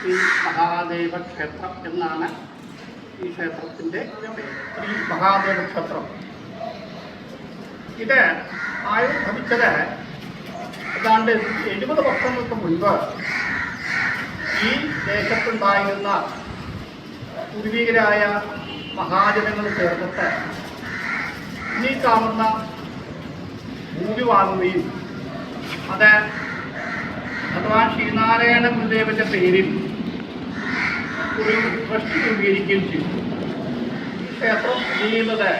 ശ്രീ മഹാദേവ ക്ഷേത്രം എന്നാണ് ഈ ക്ഷേത്രത്തിന്റെ ശ്രീ മഹാദേവ ക്ഷേത്രം ഇത് ആയുർഭവിച്ചത് ഏതാണ്ട് എഴുപത് വർഷങ്ങൾക്ക് മുൻപ് ഈ ദേശത്തുണ്ടായിരുന്ന പൂർവികരായ മഹാജനങ്ങൾ ചേർന്നിട്ട് ഈ കാണുന്ന ഭൂമി വാങ്ങുകയും അത് ഭഗവാൻ ശ്രീനാരായണ ഗുരുദേവന്റെ പേരിൽ ഒരു ട്രസ്റ്റ് രൂപീകരിക്കുകയും ചെയ്തു. ക്ഷേത്രം ചെയ്യുന്നത്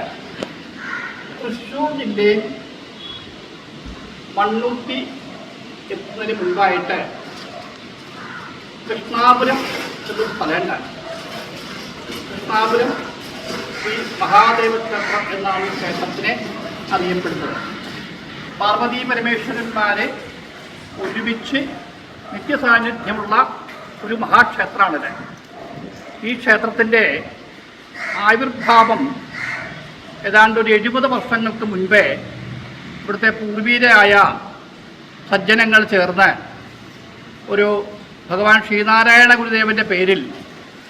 തൃശ്ശൂർ ജില്ലയിൽ മണ്ണുത്തി എത്തുന്നതിന് മുൻപായിട്ട് കൃഷ്ണാപുരം എന്നൊരു സ്ഥലമുണ്ടായി. കൃഷ്ണാപുരം ശ്രീ മഹാദേവ ക്ഷേത്രം എന്നാണ് ക്ഷേത്രത്തിനെ അറിയപ്പെടുന്നത്. പാർവതി പരമേശ്വരന്മാരെ ഒരുമിച്ച് നിത്യസാന്നിധ്യമുള്ള ഒരു മഹാക്ഷേത്രമാണിത്. ഈ ക്ഷേത്രത്തിന്റെ ആവിർഭാവം ഏതാണ്ട് ഒരു എഴുപത് വർഷങ്ങൾക്ക് മുൻപേ ഇവിടുത്തെ പൂർവീരായ സജ്ജനങ്ങൾ ചേർന്ന് ഒരു ഭഗവാൻ ശ്രീനാരായണ ഗുരുദേവന്റെ പേരിൽ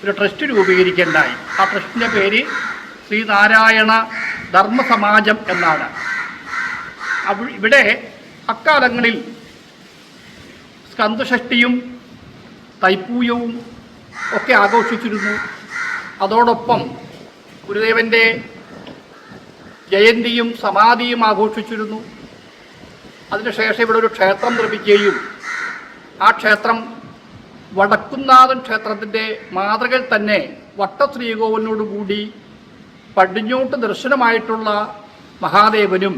ഒരു ട്രസ്റ്റ് രൂപീകരിക്കേണ്ടായി. ആ ട്രസ്റ്റിന്റെ പേര് ശ്രീനാരായണ ധർമ്മസമാജം എന്നാണ്. ഇവിടെ അക്കാലങ്ങളിൽ സ്കന്ദഷഷ്ടിയും തൈപ്പൂയവും ഒക്കെ ആഘോഷിച്ചിരുന്നു. അതോടൊപ്പം ഗുരുദേവന്റെ ജയന്തിയും സമാധിയും ആഘോഷിച്ചിരുന്നു. അതിനുശേഷം ഇവിടെ ഒരു ക്ഷേത്രം നിർമ്മിക്കുകയും ആ ക്ഷേത്രം വടക്കുന്നാഥൻ ക്ഷേത്രത്തിന്റെ മാതൃകയിൽ തന്നെ വട്ടശ്രീകോവിലിനോടുകൂടി പടിഞ്ഞോട്ട് ദർശനമായിട്ടുള്ള മഹാദേവനും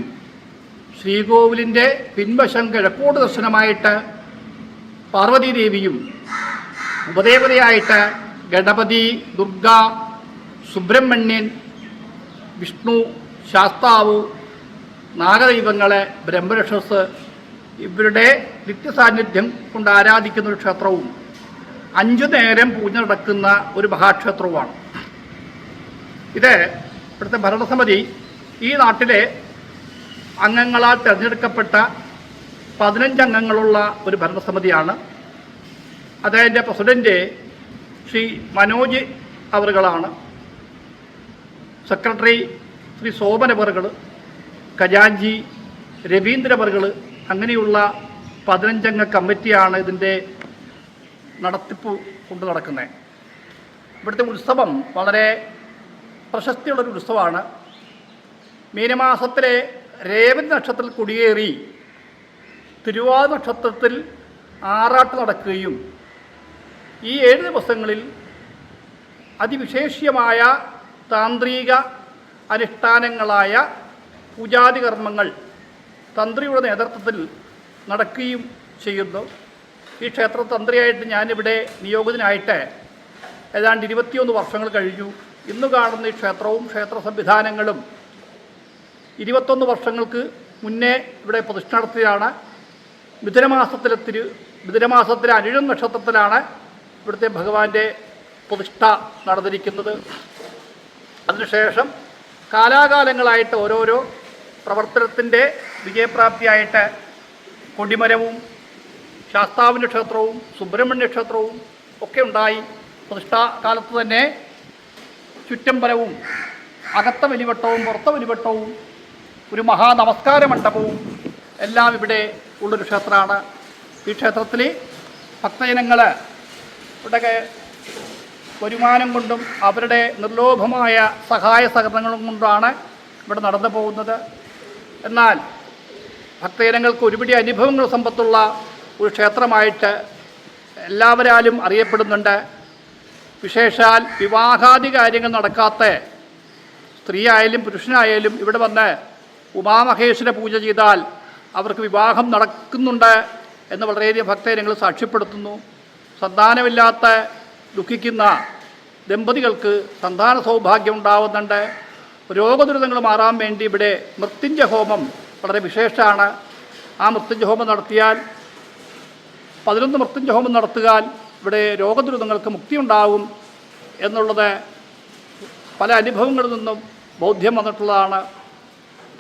ശ്രീകോവിലിന്റെ പിൻവശം കിഴക്കോട് ദർശനമായിട്ട് പാർവതീദേവിയും ഉപദേവതയായിട്ട് ഗണപതി ദുർഗ സുബ്രഹ്മണ്യൻ വിഷ്ണു ശാസ്താവ് നാഗദൈവങ്ങളെ ബ്രഹ്മരക്ഷസ് ഇവരുടെ നിത്യസാന്നിധ്യം കൊണ്ട് ആരാധിക്കുന്ന ഒരു ക്ഷേത്രവും അഞ്ചു നേരം പൂജ നടക്കുന്ന ഒരു മഹാക്ഷേത്രവുമാണ്. ഇത് ഇവിടുത്തെ ഭരണസമിതി ഈ നാട്ടിലെ അംഗങ്ങളാൽ തിരഞ്ഞെടുക്കപ്പെട്ട പതിനഞ്ചംഗങ്ങളുള്ള ഒരു ഭരണസമിതിയാണ്. അതിന്റെ പ്രസിഡന്റ് ശ്രീ മനോജ് അവറുകളാണ്. സെക്രട്ടറി ശ്രീ സോമനവറുകൾ ഖജാൻജി രവീന്ദ്രവറുകൾ അങ്ങനെയുള്ള പതിനഞ്ചംഗ കമ്മിറ്റിയാണ് ഇതിന്റെ നടത്തിപ്പ് കൊണ്ട് നടക്കുന്നത്. ഇവിടുത്തെ ഉത്സവം വളരെ പ്രശസ്തിയുള്ളൊരു ഉത്സവമാണ്. മീനമാസത്തിലെ രേവതി നക്ഷത്രത്തിൽ കുടിയേറി തിരുവാതിര നക്ഷത്രത്തിൽ ആറാട്ട് നടക്കുകയും ഈ ഏഴ് ദിവസങ്ങളിൽ അതിവിശേഷ്യമായ താന്ത്രിക അനുഷ്ഠാനങ്ങളായ പൂജാതി കർമ്മങ്ങൾ തന്ത്രിയുടെ നേതൃത്വത്തിൽ നടക്കുകയും ചെയ്യുന്നു. ഈ ക്ഷേത്ര തന്ത്രിയായിട്ട് ഞാനിവിടെ നിയോഗിതനായിട്ട് ഏതാണ്ട് ഇരുപത്തിയൊന്ന് വർഷങ്ങൾ കഴിഞ്ഞു. ഇന്ന് കാണുന്ന ഈ ക്ഷേത്രവും ക്ഷേത്ര സംവിധാനങ്ങളും ഇരുപത്തൊന്ന് വർഷങ്ങൾക്ക് മുന്നേ ഇവിടെ പ്രതിഷ്ഠ നടത്തിയതാണ്. മിഥുനമാസത്തിലെ തിരു മിഥുനമാസത്തിലെ അനിഴം നക്ഷത്രത്തിലാണ് ഇവിടുത്തെ ഭഗവാന്റെ പ്രതിഷ്ഠ നടന്നിരിക്കുന്നത്. അതിനുശേഷം കാലാകാലങ്ങളായിട്ട് ഓരോരോ പ്രവർത്തനത്തിന്റെ വിജയപ്രാപ്തിയായിട്ട് കൊടിമരവും ശാസ്താവിന്റെ ക്ഷേത്രവും സുബ്രഹ്മണ്യ ക്ഷേത്രവും ഒക്കെ ഉണ്ടായി. പ്രതിഷ്ഠാ കാലത്ത് തന്നെ ചുറ്റമ്പലവും അകത്ത വലിവട്ടവും പുറത്ത വലിവട്ടവും ഒരു മഹാനമസ്കാര മണ്ഡപവും എല്ലാം ഇവിടെ ഉള്ളൊരു ക്ഷേത്രമാണ്. ഈ ക്ഷേത്രത്തിൽ ഭക്തജനങ്ങൾ ഇവിടെ വരുമാനം കൊണ്ടും അവരുടെ നിർലോഭമായ സഹായ സഹകരണങ്ങളും കൊണ്ടാണ് ഇവിടെ നടന്നു പോകുന്നത്. എന്നാൽ ഭക്തജനങ്ങൾക്ക് ഒരുപിടി അനുഭവങ്ങൾ സമ്പത്തുള്ള ഒരു ക്ഷേത്രമായിട്ട് എല്ലാവരാലും അറിയപ്പെടുന്നുണ്ട്. വിശേഷാൽ വിവാഹാദി കാര്യങ്ങൾ നടക്കാത്ത സ്ത്രീയായാലും പുരുഷനായാലും ഇവിടെ വന്ന് ഉമാമഹേശ്വര പൂജ ചെയ്താൽ അവർക്ക് വിവാഹം നടക്കുന്നുണ്ട് എന്ന് വളരെയധികം ഭക്തജനങ്ങൾ സാക്ഷ്യപ്പെടുത്തുന്നു. സന്താനമില്ലാത്ത ദുഃഖിക്കുന്ന ദമ്പതികൾക്ക് സന്താന സൗഭാഗ്യം ഉണ്ടാവുന്നുണ്ട് രോഗദുരിതങ്ങൾ മാറാൻ വേണ്ടി ഇവിടെ മൃത്യുഞ്ജ ഹോമം വളരെ വിശേഷമാണ്. ആ മൃത്യുഞ്ജ ഹോമം നടത്തിയാൽ പതിനൊന്ന് മൃത്യുഞ്ജ ഹോമം നടത്തിയാൽ ഇവിടെ രോഗദുരിതങ്ങൾക്ക് മുക്തി ഉണ്ടാവും എന്നുള്ളത് പല അനുഭവങ്ങളിൽ നിന്നും ബോധ്യം വന്നിട്ടുള്ളതാണ്.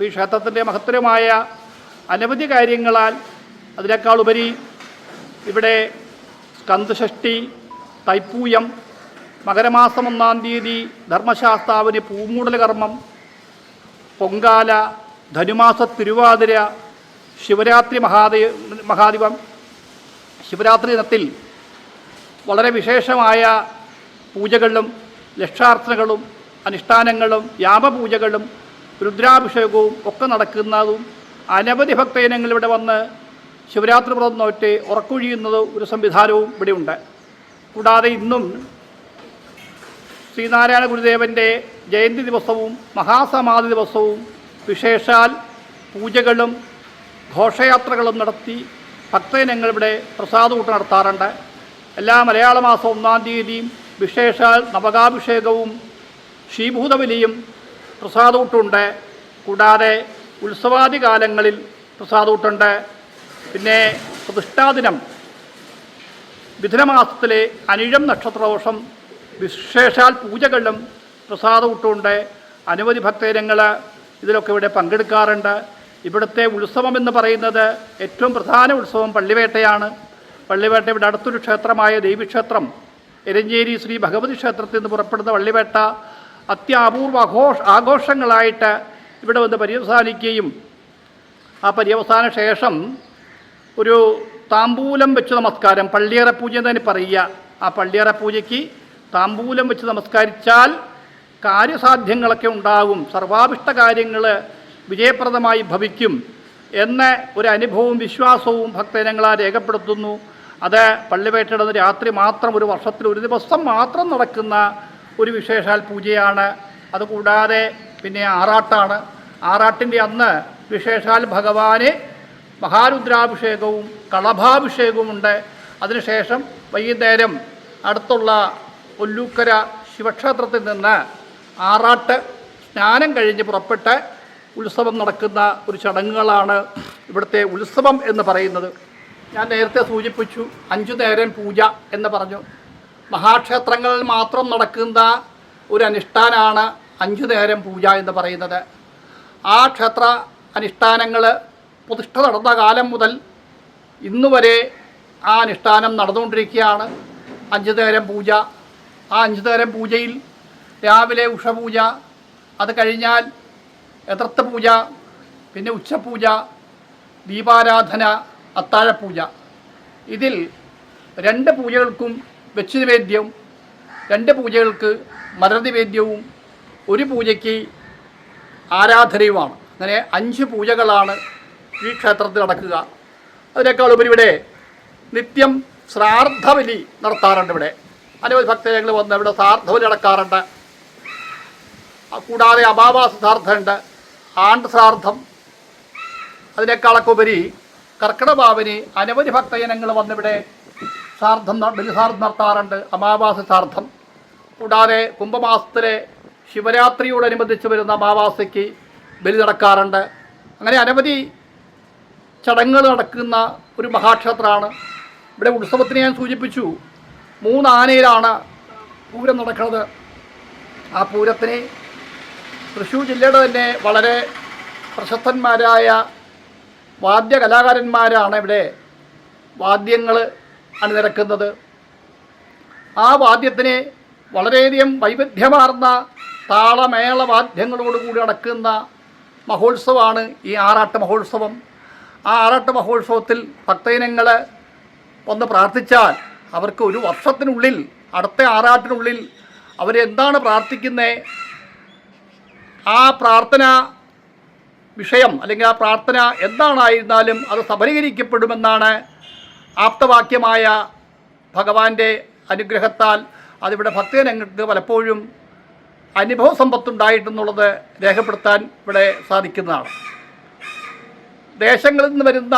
ഈ ക്ഷേത്രത്തിന്റെ മഹത്തരമായ അനവധി കാര്യങ്ങളാൽ അതിനേക്കാളുപരി ഇവിടെ സ്കന്ദഷഷ്ടി തൈപ്പൂയം മകരമാസം ഒന്നാം തീയതി ധർമ്മശാസ്താവിന് പൂമൂടൽ കർമ്മം പൊങ്കാല ധനുമാസ തിരുവാതിര ശിവരാത്രി മഹാദേ മഹാദിവം ശിവരാത്രി ദിനത്തിൽ വളരെ വിശേഷമായ പൂജകളും ലക്ഷാർത്ഥനകളും അനുഷ്ഠാനങ്ങളും യാമപൂജകളും രുദ്രാഭിഷേകവും ഒക്കെ നടക്കുന്നതും അനവധി ഭക്തജനങ്ങൾ ഇവിടെ വന്ന് ശിവരാത്രി വ്രതം നോറ്റ് ഉറക്കൊഴിയുന്നത് ഒരു സംവിധാനവും ഇവിടെയുണ്ട്. കൂടാതെ ഇന്നും ശ്രീനാരായണ ഗുരുദേവന്റെ ജയന്തി ദിവസവും മഹാസമാധി ദിവസവും വിശേഷാൽ പൂജകളും ഘോഷയാത്രകളും നടത്തി ഭക്തജനങ്ങൾ ഇവിടെ പ്രസാദകൂട്ട് നടത്താറുണ്ട്. എല്ലാ മലയാള മാസം ഒന്നാം തീയതിയും വിശേഷാൽ നവകാഭിഷേകവും ശ്രീഭൂതബലിയും പ്രസാദകൂട്ടുണ്ട് കൂടാതെ ഉത്സവാദി കാലങ്ങളിൽ പ്രസാദകൂട്ടുണ്ട് പിന്നെ പ്രതിഷ്ഠാദിനം. മിഥുനമാസത്തിലെ അനിഴം നക്ഷത്രദോഷം വിശേഷാൽ പൂജകളിലും പ്രസാദകൂട്ടുമുണ്ട് അനവധി ഭക്തജനങ്ങൾ ഇതിലൊക്കെ ഇവിടെ പങ്കെടുക്കാറുണ്ട്. ഇവിടുത്തെ ഉത്സവം എന്ന് പറയുന്നത് ഏറ്റവും പ്രധാന ഉത്സവം പള്ളിവേട്ടയാണ്. പള്ളിവേട്ട ഇവിടെ അടുത്തൊരു ക്ഷേത്രമായ ദേവീക്ഷേത്രം എരഞ്ചേരി ശ്രീ ഭഗവതി ക്ഷേത്രത്തിൽ നിന്ന് പുറപ്പെടുന്ന പള്ളിവേട്ട. അത്യാപൂർവ ആഘോഷ ആഘോഷങ്ങളായിട്ട് ഇവിടെ വന്ന് പര്യവസാനിക്കുകയും ആ പര്യവസാന ശേഷം ഒരു താമ്പൂലം വെച്ച് നമസ്കാരം പള്ളിയറ പൂജ എന്ന് തന്നെ പറയുക. ആ പള്ളിയറ പൂജയ്ക്ക് താമ്പൂലം വെച്ച് നമസ്കരിച്ചാൽ കാര്യസാധ്യങ്ങളൊക്കെ ഉണ്ടാകും. സർവാഭിഷ്ട കാര്യങ്ങൾ വിജയപ്രദമായി ഭവിക്കും എന്ന ഒരു അനുഭവവും വിശ്വാസവും ഭക്തജനങ്ങളാ രേഖപ്പെടുത്തുന്നു. അത് പള്ളിവേട്ടയുടെ രാത്രി മാത്രം ഒരു വർഷത്തിൽ ഒരു ദിവസം മാത്രം നടക്കുന്ന ഒരു വിശേഷാൽ പൂജയാണ്. അതുകൂടാതെ പിന്നെ ആറാട്ടാണ്. ആറാട്ടിന്റെ അന്ന് വിശേഷാൽ ഭഗവാന് മഹാരുദ്രാഭിഷേകവും കളഭാഭിഷേകവുമുണ്ട്. അതിനുശേഷം വൈകുന്നേരം അടുത്തുള്ള ഒല്ലൂക്കര ശിവക്ഷേത്രത്തിൽ നിന്ന് ആറാട്ട് സ്നാനം കഴിഞ്ഞ് പുറപ്പെട്ട് ഉത്സവം നടക്കുന്ന ഒരു ചടങ്ങുകളാണ് ഇവിടുത്തെ ഉത്സവം എന്ന് പറയുന്നത്. ഞാൻ നേരത്തെ സൂചിപ്പിച്ചു അഞ്ചു നേരം പൂജ എന്ന് പറഞ്ഞു. മഹാക്ഷേത്രങ്ങളിൽ മാത്രം നടക്കുന്ന ഒരു അനുഷ്ഠാനമാണ് അഞ്ചു നേരം പൂജ എന്ന് പറയുന്നത്. ആ ക്ഷേത്ര അനുഷ്ഠാനങ്ങൾ പ്രതിഷ്ഠ നടന്ന കാലം മുതൽ ഇന്ന് വരെ ആ അനുഷ്ഠാനം നടന്നുകൊണ്ടിരിക്കുകയാണ്. അഞ്ചു നേരം പൂജ. ആ അഞ്ചു നേരം പൂജയിൽ രാവിലെ ഉഷപൂജ അത് കഴിഞ്ഞാൽ എതിർത്ത പൂജ പിന്നെ ഉച്ചപൂജ ദീപാരാധന അത്താഴപൂജ. ഇതിൽ രണ്ട് പൂജകൾക്കും വെച്ച് നിവേദ്യവും രണ്ട് പൂജകൾക്ക് മരനിവേദ്യവും ഒരു പൂജയ്ക്ക് ആരാധനയുമാണ്. അങ്ങനെ അഞ്ച് പൂജകളാണ് ഈ ക്ഷേത്രത്തിൽ നടക്കുക. അതിനേക്കാൾ ഉപരി ഇവിടെ നിത്യം ശ്രാദ്ധബലി നടത്താറുണ്ട് ഇവിടെ. അനവധി ഭക്തജനങ്ങൾ വന്ന് ഇവിടെ ശ്രാദ്ധബലി നടക്കാറുണ്ട്. കൂടാതെ അമാവാസ ശ്രാദ്ധമുണ്ട്. ആണ്ട് ശ്രാദ്ധം. അതിനേക്കാളൊക്കെ ഉപരി കർക്കിടഭാവന് അനവധി ഭക്തജനങ്ങൾ വന്നിവിടെ ശ്രാർദ്ധം ബലിസാർദ്ധം നടത്താറുണ്ട്. അമാവാസ ശ്രാർദ്ധം കൂടാതെ കുംഭമാസത്തിലെ ശിവരാത്രിയോടനുബന്ധിച്ച് വരുന്ന അമാവാസയ്ക്ക് ബലി നടക്കാറുണ്ട്. അങ്ങനെ അനവധി ചടങ്ങുകൾ നടക്കുന്ന ഒരു മഹാക്ഷേത്രമാണ്. ഇവിടെ ഉത്സവത്തിന് ഞാൻ സൂചിപ്പിച്ചു മൂന്ന് ആനയിലാണ് പൂരം നടക്കുന്നത്. ആ പൂരത്തിന് തൃശ്ശൂർ ജില്ലയുടെ തന്നെ വളരെ പ്രശസ്തന്മാരായ വാദ്യ കലാകാരന്മാരാണ് ഇവിടെ വാദ്യങ്ങൾ അണിനിരക്കുന്നത്. ആ വാദ്യത്തിന് വളരെയധികം വൈവിധ്യമാർന്ന താളമേള വാദ്യങ്ങളോടുകൂടി നടക്കുന്ന മഹോത്സവമാണ് ഈ ആറാട്ട് മഹോത്സവം. ആ ആറാട്ട് മഹോത്സവത്തിൽ ഭക്തജനങ്ങൾ ഒന്ന് പ്രാർത്ഥിച്ചാൽ അവർക്ക് ഒരു വർഷത്തിനുള്ളിൽ അടുത്ത ആറാട്ടിനുള്ളിൽ അവരെന്താണ് പ്രാർത്ഥിക്കുന്നത് ആ പ്രാർത്ഥന വിഷയം അല്ലെങ്കിൽ ആ പ്രാർത്ഥന എന്താണായിരുന്നാലും അത് സബലീകരിക്കപ്പെടുമെന്നാണ് ആപ്തവാക്യമായ ഭഗവാന്റെ അനുഗ്രഹത്താൽ അതിവിടെ ഭക്തജനങ്ങൾക്ക് പലപ്പോഴും അനുഭവ സമ്പത്തുണ്ടായിട്ടെന്നുള്ളത് രേഖപ്പെടുത്താൻ ഇവിടെ സാധിക്കുന്നതാണ്. ദേശങ്ങളിൽ നിന്ന് വരുന്ന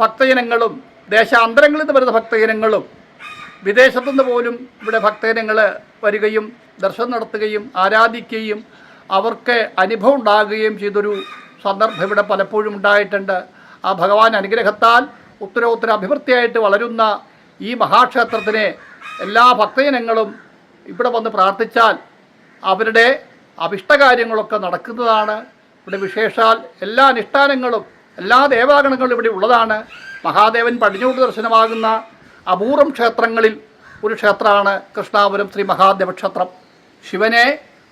ഭക്തജനങ്ങളും ദേശാന്തരങ്ങളിൽ നിന്ന് വരുന്ന ഭക്തജനങ്ങളും വിദേശത്തു നിന്ന് പോലും ഇവിടെ ഭക്തജനങ്ങൾ വരികയും ദർശനം നടത്തുകയും ആരാധിക്കുകയും അവർക്ക് അനുഭവം ഉണ്ടാകുകയും ചെയ്തൊരു സന്ദർഭം ഇവിടെ പലപ്പോഴും ഉണ്ടായിട്ടുണ്ട്. ആ ഭഗവാൻ അനുഗ്രഹത്താൽ ഉത്തരോത്തര അഭിവൃദ്ധിയായിട്ട് വളരുന്ന ഈ മഹാക്ഷേത്രത്തിനെ എല്ലാ ഭക്തജനങ്ങളും ഇവിടെ വന്ന് പ്രാർത്ഥിച്ചാൽ അവരുടെ അഭിഷ്ടകാര്യങ്ങളൊക്കെ നടക്കുന്നതാണ്. ഇവിടെ വിശേഷാൽ എല്ലാ അനുഷ്ഠാനങ്ങളും എല്ലാ ദേവാഗണങ്ങളും ഇവിടെ ഉള്ളതാണ്. മഹാദേവൻ പടിഞ്ഞോട്ട് ദർശനമാകുന്ന അപൂർവം ക്ഷേത്രങ്ങളിൽ ഒരു ക്ഷേത്രമാണ് കൃഷ്ണാപുരം ശ്രീ മഹാദേവ ക്ഷേത്രം. ശിവനെ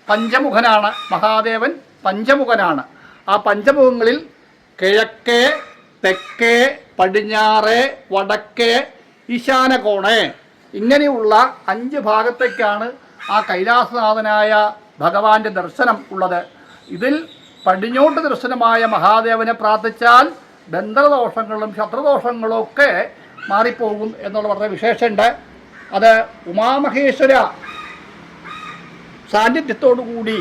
പഞ്ചമുഖനാണ് മഹാദേവൻ പഞ്ചമുഖനാണ്. ആ പഞ്ചമുഖങ്ങളിൽ കിഴക്കേ തെക്കേ പടിഞ്ഞാറേ വടക്കേ ഈശാനകോണേ ഇങ്ങനെയുള്ള അഞ്ച് ഭാഗത്തേക്കാണ് ആ കൈലാസനാഥനായ ഭഗവാന്റെ ദർശനം ഉള്ളത്. ഇതിൽ പടിഞ്ഞോട്ട് ദർശനമായ മഹാദേവനെ പ്രാർത്ഥിച്ചാൽ ബന്ധദോഷങ്ങളും ശത്രുദോഷങ്ങളും ഒക്കെ മാറിപ്പോകും എന്നുള്ള വളരെ വിശേഷമുണ്ട്. അത് ഉമാമഹേശ്വര സാന്നിധ്യത്തോടുകൂടി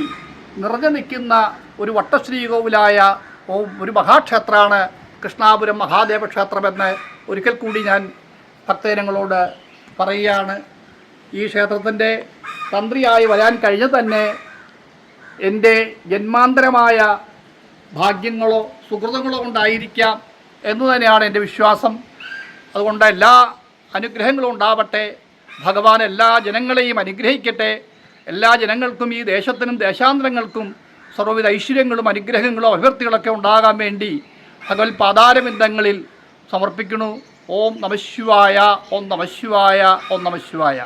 നിറഞ്ഞു നിൽക്കുന്ന ഒരു വട്ടശ്രീകോവിലായ ഒരു മഹാക്ഷേത്രമാണ് കൃഷ്ണാപുരം മഹാദേവ ക്ഷേത്രമെന്ന് ഒരിക്കൽ കൂടി ഞാൻ ഭക്തജനങ്ങളോട് പറയുകയാണ്. ഈ ക്ഷേത്രത്തിന്റെ തന്ത്രിയായി വരാൻ കഴിഞ്ഞ തന്നെ എന്റെ ജന്മാന്തരമായ ഭാഗ്യങ്ങളോ സുഹൃതങ്ങളോ കൊണ്ടായിരിക്കാം എന്ന് തന്നെയാണ് എന്റെ വിശ്വാസം. അതുകൊണ്ട് എല്ലാ അനുഗ്രഹങ്ങളും ഉണ്ടാവട്ടെ. ഭഗവാൻ എല്ലാ ജനങ്ങളെയും അനുഗ്രഹിക്കട്ടെ. എല്ലാ ജനങ്ങൾക്കും ഈ ദേശത്തിനും ദേശാന്തരങ്ങൾക്കും സർവവിധ ഐശ്വര്യങ്ങളും അനുഗ്രഹങ്ങളും അഭിവൃദ്ധികളൊക്കെ ഉണ്ടാകാൻ വേണ്ടി ഭഗവത് പാതാരബിന്ദങ്ങളിൽ സമർപ്പിക്കുന്നു. ഓം നമശിവായ ഓം നമശിവായ ഓം നമശിവായ.